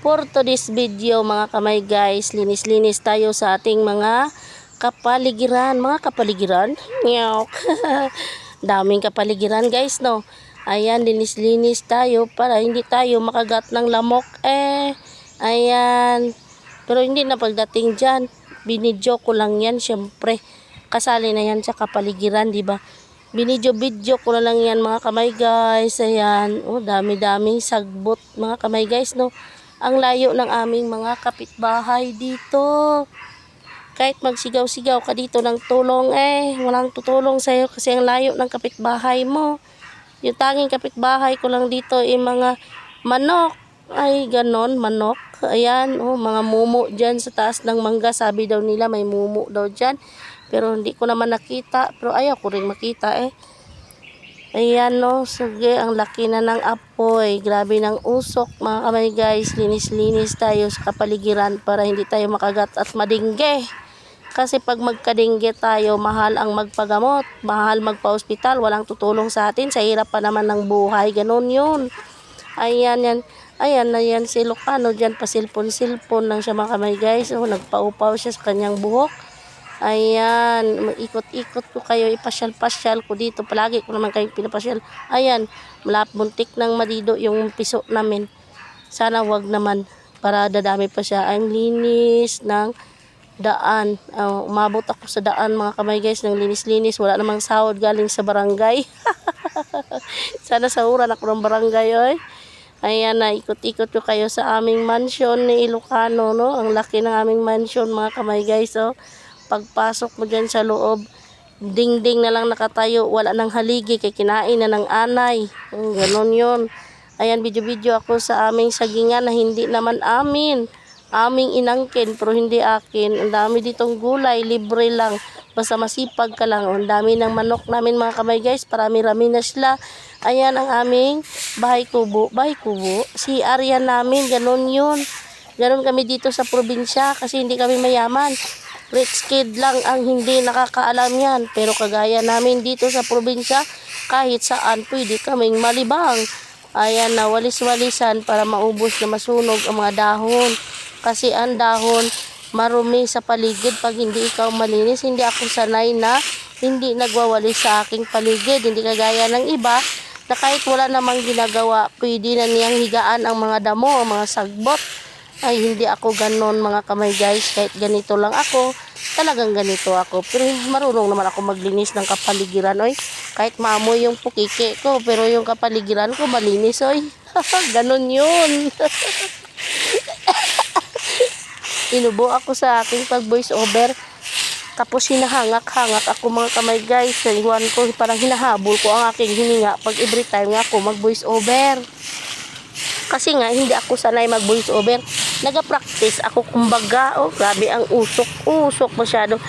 For today's video mga kamay guys, linis-linis tayo sa ating mga kapaligiran. Mga kapaligiran? Meow. Daming kapaligiran guys no. Ayan, linis-linis tayo para hindi tayo makagat ng lamok. Eh, ayan. Pero hindi na pagdating dyan. Binidyo ko lang yan syempre. Kasali na yan sa kapaligiran, di ba? Binidyo-video ko na lang yan mga kamay guys. Ayan. Oh, dami-daming sagbot mga kamay guys, no? Ang layo ng aming mga kapitbahay dito. Kahit magsigaw-sigaw ka dito ng tulong, eh, walang tutulong sa'yo kasi ang layo ng kapitbahay mo. Yung tanging kapitbahay ko lang dito ay mga manok. Ay, ganon, manok. Ayan, oh, mga mumu dyan sa taas ng mangga. Sabi daw nila may mumu daw dyan. Pero hindi ko naman nakita. Pero ayaw ko rin makita eh. Ayan no, sige, ang laki na ng apoy. Grabe ng usok mga kamay guys. Linis-linis tayo sa kapaligiran para hindi tayo makagat at madingge. Kasi pag magkadingge tayo, mahal ang magpagamot. Mahal magpa-hospital. Walang tutulong sa atin. Sa hirap pa naman ng buhay. Ganon yun. Ayan yan. Ayan na yan si Lucano. Diyan pa silpon-silpon lang siya mga kamay guys. Oh, nagpaupaw siya sa kanyang buhok. Ayan, ikot-ikot ko kayo, ipasyal-pasyal ko dito. Palagi ko naman kayong pinapasyal. Ayan, malap muntik ng madido yung piso namin. Sana wag naman para dadami pa siya. Ang linis ng daan. Uh, umabot ako sa daan mga kamay guys ng linis-linis. Wala namang sahod galing sa barangay. Sana sahuran ako ng barangay oy. Ayan na, ikot-ikot ko kayo sa aming mansion ni Ilocano, no? Ang laki ng aming mansion, mga kamay guys, oh pagpasok mo dyan sa loob, ding-ding na lang nakatayo, wala nang haligi, kay kinain na ng anay. Hmm, ganon yun. Ayan, video-video ako sa aming sagingan na hindi naman amin. Aming inangkin, pero hindi akin. Ang dami ditong gulay, libre lang. Basta masipag ka lang. Ang dami ng manok namin mga kamay guys, parami-rami na sila. Ayan ang aming bahay kubo. Bahay kubo. Si area namin, ganon yun. Ganon kami dito sa probinsya kasi hindi kami mayaman. Rich kid lang ang hindi nakakaalam yan. Pero kagaya namin dito sa probinsya, kahit saan pwede kaming malibang. Ayan na walis-walisan para maubos na masunog ang mga dahon. Kasi ang dahon marumi sa paligid pag hindi ikaw malinis. Hindi ako sanay na hindi nagwawalis sa aking paligid. Hindi kagaya ng iba na kahit wala namang ginagawa, pwede na niyang higaan ang mga damo, ang mga sagbot ay hindi ako ganon mga kamay guys. Kahit ganito lang ako talagang ganito ako. Pero marunong naman ako maglinis ng kapaligiran oy. Kahit maamoy yung pukike ko pero yung kapaligiran ko malinis oy. Ganon yun. Inubo ako sa aking pag voice over tapos hinahangak-hangak ako mga kamay guys. Iwan ko parang hinahabol ko ang aking hininga pag every time nga ako mag voice over kasi nga hindi ako sanay mag voice over Naga-practice ako kumbaga, oh, grabe ang usok, usok masyado.